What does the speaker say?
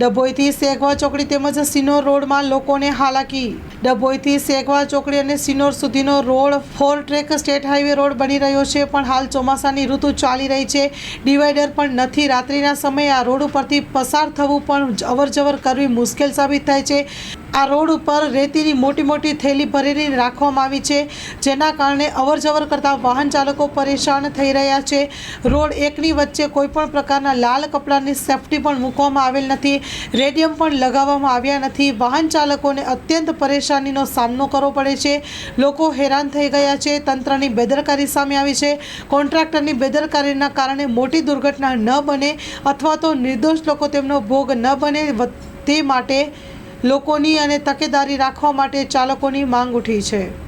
ડભોઈથી સેગવા ચોકડી તેમજ સિનોર રોડમાં લોકોને હાલાકી. ડભોઈથી સેગવા ચોકડી અને સિનોર સુધીનો road four track state highway road બની રહ્યો છે, પણ હાલ ચોમાસાની ઋતુ ચાલી રહી છે. ડિવાઈડર પણ નથી. રાત્રિના સમયે આ રોડ ઉપરથી પસાર થવું પણ અવરજવર કરવી મુશ્કેલ સાબિત થાય છે. આ રોડ ઉપર રેતીની મોટી મોટી થેલી ભરેલી રાખવામાં આવી છે, જેના કારણે અવરજવર કરતા વાહન ચાલકો પરેશાન થઈ રહ્યા છે. રોડ એકની વચ્ચે કોઈપણ પ્રકારના લાલ કપડાની સેફટી પણ મૂકવામાં આવેલ નથી. રેડિયમ પણ લગાવવામાં આવ્યા નથી. વાહન ચાલકોને અત્યંત પરેશાનીનો સામનો કરવો પડે છે. લોકો હેરાન થઈ ગયા છે. તંત્રની બેદરકારી સામે આવી છે. કોન્ટ્રાક્ટરની બેદરકારીના કારણે મોટી દુર્ઘટના ન બને અથવા તો નિર્દોષ લોકો તેમનો ભોગ ન બને. તે માટે લોકોની અને તકેદારી રાખવા માટે ચાલકોની માંગ ઉઠી છે.